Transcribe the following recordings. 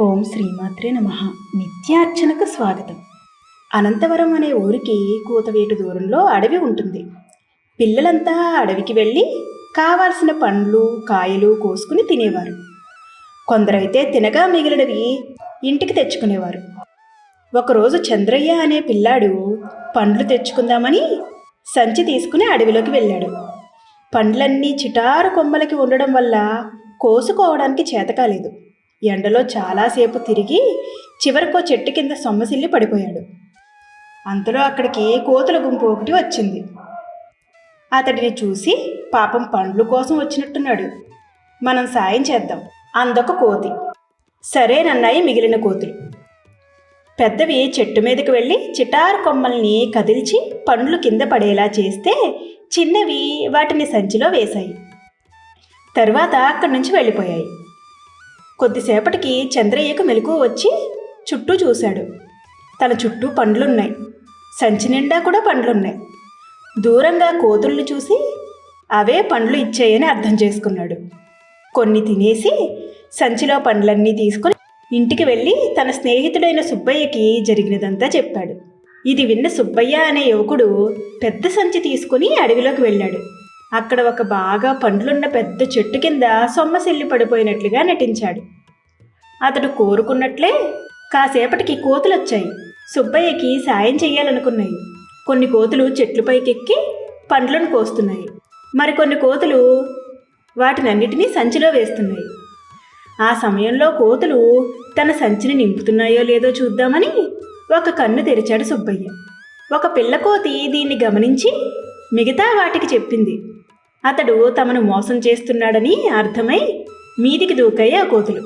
ఓం శ్రీమాత్రే నమ. నిత్యార్చనకు స్వాగతం. అనంతవరం అనే ఊరికి కూతవేటు దూరంలో అడవి ఉంటుంది. పిల్లలంతా అడవికి వెళ్ళి కావాల్సిన పండ్లు కాయలు కోసుకుని తినేవారు. కొందరైతే తినగా మిగిలినవి ఇంటికి తెచ్చుకునేవారు. ఒకరోజు చంద్రయ్య అనే పిల్లాడు పండ్లు తెచ్చుకుందామని సంచి తీసుకుని అడవిలోకి వెళ్ళాడు. పండ్లన్నీ చిటారు కొమ్మలకి ఉండడం వల్ల కోసుకోవడానికి చేత కాలేదు ఎండలో చాలాసేపు తిరిగి చివరికో చెట్టు కింద సొమ్మసిల్లి పడిపోయాడు. అంతలో అక్కడికి కోతుల గుంపు ఒకటి వచ్చింది. అతడిని చూసి పాపం పండ్లు కోసం వచ్చినట్టున్నాడు. మనం సాయం చేద్దాం. అందొక కోతి. సరేనన్నాయి మిగిలిన కోతులు. పెద్దవి చెట్టు మీదకి వెళ్ళి చిటారు కొమ్మల్ని కదిల్చి పండ్లు కింద పడేలా చేస్తే చిన్నవి వాటిని సంచిలో వేశాయి. తర్వాత అక్కడి నుంచి వెళ్ళిపోయాయి. కొద్దిసేపటికి చంద్రయ్యకు మెలకు వచ్చి చుట్టూ చూశాడు. తన చుట్టూ పండ్లున్నాయి. సంచి నిండా కూడా పండ్లున్నాయి. దూరంగా కోతుల్ని చూసి అవే పండ్లు ఇచ్చాయని అర్థం చేసుకున్నాడు. కొన్ని తినేసి సంచిలో పండ్లన్నీ తీసుకుని ఇంటికి వెళ్ళి తన స్నేహితుడైన సుబ్బయ్యకి జరిగినదంతా చెప్పాడు. ఇది విన్న సుబ్బయ్య అనే యువకుడు పెద్ద సంచి తీసుకుని అడవిలోకి వెళ్ళాడు. అక్కడ ఒక బాగా పండ్లున్న పెద్ద చెట్టు కింద సొమ్మసిల్లి పడిపోయినట్లుగా నటించాడు. అతడు కోరుకున్నట్లే కాసేపటికి కోతులు వచ్చాయి సుబ్బయ్యకి సాయం చెయ్యాలనుకున్నాయి. కొన్ని కోతులు చెట్లుపైకెక్కి పండ్లను కోస్తున్నాయి. మరికొన్ని కోతులు వాటినన్నిటినీ సంచిలో వేస్తున్నాయి. ఆ సమయంలో కోతులు తన సంచిని నింపుతున్నాయో లేదో చూద్దామని ఒక కన్ను తెరిచాడు సుబ్బయ్య. ఒక పిల్లకోతి దీన్ని గమనించి మిగతా వాటికి చెప్పింది. అతడు తమను మోసం చేస్తున్నాడని అర్థమై మీదికి దూకాయి ఆ కోతులు.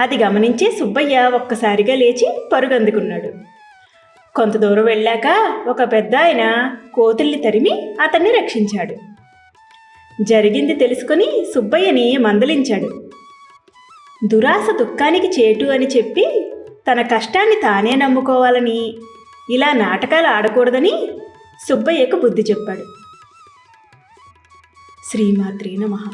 అది గమనించి సుబ్బయ్య ఒక్కసారిగా లేచి పరుగందుకున్నాడు. కొంత దూరం వెళ్ళాక ఒక పెద్ద ఆయన కోతుల్ని తరిమి అతన్ని రక్షించాడు. జరిగింది తెలుసుకొని సుబ్బయ్యని మందలించాడు. దురాశ దుఃఖానికి చేటు అని చెప్పి తన కష్టాన్ని తానే నమ్ముకోవాలని ఇలా నాటకాలు ఆడకూడదని సుబ్బయ్యకు బుద్ధి చెప్పాడు. శ్రీమాత్రే నమః